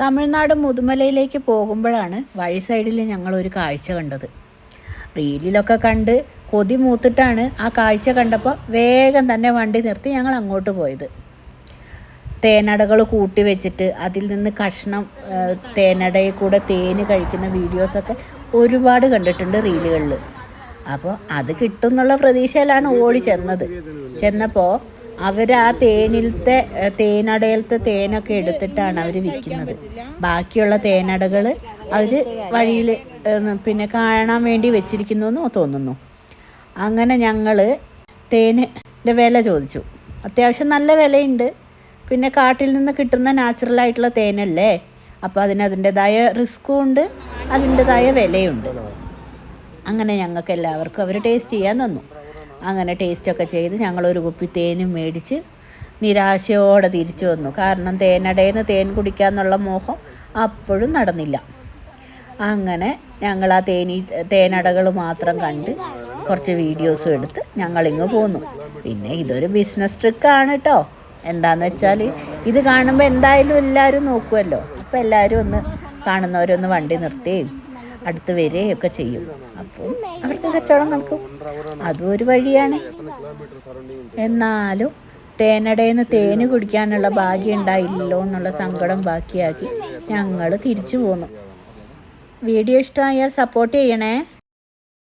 തമിഴ്നാട് മുതുമലയിലേക്ക് പോകുമ്പോഴാണ് വഴി സൈഡിൽ ഞങ്ങൾ ഒരു കാഴ്ച കണ്ടത്. റീലിലൊക്കെ കണ്ട് കൊതി മൂത്തിട്ടാണ് ആ കാഴ്ച കണ്ടപ്പോൾ വേഗം തന്നെ വണ്ടി നിർത്തി ഞങ്ങൾ അങ്ങോട്ട് പോയത്. തേനടകൾ കൂട്ടി വെച്ചിട്ട് അതിൽ നിന്ന് കഷ്ണം തേനടയിൽ കൂടെ തേന് കഴിക്കുന്ന വീഡിയോസൊക്കെ ഒരുപാട് കണ്ടിട്ടുണ്ട് റീലുകളിൽ അപ്പോൾ അത് കിട്ടും എന്നുള്ള പ്രതീക്ഷയിലാണ് ഓടി ചെന്നത്. ചെന്നപ്പോൾ അവർ ആ തേനിലത്തെ തേനടയിലത്തെ തേനൊക്കെ എടുത്തിട്ടാണ് അവർ വിൽക്കുന്നത്. ബാക്കിയുള്ള തേനടകൾ അവർ വഴിയിൽ പിന്നെ കാണാൻ വേണ്ടി വെച്ചിരിക്കുന്നു തോന്നുന്നു. അങ്ങനെ ഞങ്ങൾ തേനിന്റെ വില ചോദിച്ചു. അത്യാവശ്യം നല്ല വിലയുണ്ട്. പിന്നെ കാട്ടിൽ നിന്ന് കിട്ടുന്ന നാച്ചുറൽ ആയിട്ടുള്ള തേനല്ലേ? അപ്പോൾ അതിന് അതിന്റെതായ റിസ്ക്കും ഉണ്ട് അതിന്റെതായ വിലയുണ്ട്. അങ്ങനെ ഞങ്ങൾക്ക് എല്ലാവർക്കും അവർ ടേസ്റ്റ് ചെയ്യാൻ തന്നു. അങ്ങനെ ടേസ്റ്റൊക്കെ ചെയ്ത് ഞങ്ങളൊരു കുപ്പി തേനും മേടിച്ച് നിരാശയോടെ തിരിച്ചു വന്നു. കാരണം തേനടയിൽ തേൻ കുടിക്കാന്നുള്ള മോഹം അപ്പോഴും നടന്നില്ല. അങ്ങനെ ഞങ്ങൾ ആ തേനീ തേനടകൾ മാത്രം കണ്ട് കുറച്ച് വീഡിയോസ് എടുത്ത് ഞങ്ങളിങ്ങ് പോന്നു. പിന്നെ ഇതൊരു ബിസിനസ് ട്രിക്കാണ് കേട്ടോ എന്താന്ന് വെച്ചാൽ ഇത് കാണുമ്പോൾ എന്തായാലും എല്ലാവരും നോക്കുമല്ലോ അപ്പോൾ എല്ലാവരും ഒന്ന് കാണുന്നവരൊന്ന് വണ്ടി നിർത്തുകയും അടുത്ത് വരികയും ഒക്കെ ചെയ്യും. അപ്പം അവർക്ക് കച്ചവടം നടക്കും. അതും ഒരു വഴിയാണ്. എന്നാലും തേനടയിൽ തേന് കുടിക്കാനുള്ള ഭാഗ്യം ഉണ്ടായില്ലോ എന്നുള്ള സങ്കടം ബാക്കിയാക്കി ഞങ്ങൾ തിരിച്ചു പോന്നു. വീഡിയോ ഇഷ്ടമായാൽ സപ്പോർട്ട് ചെയ്യണേ.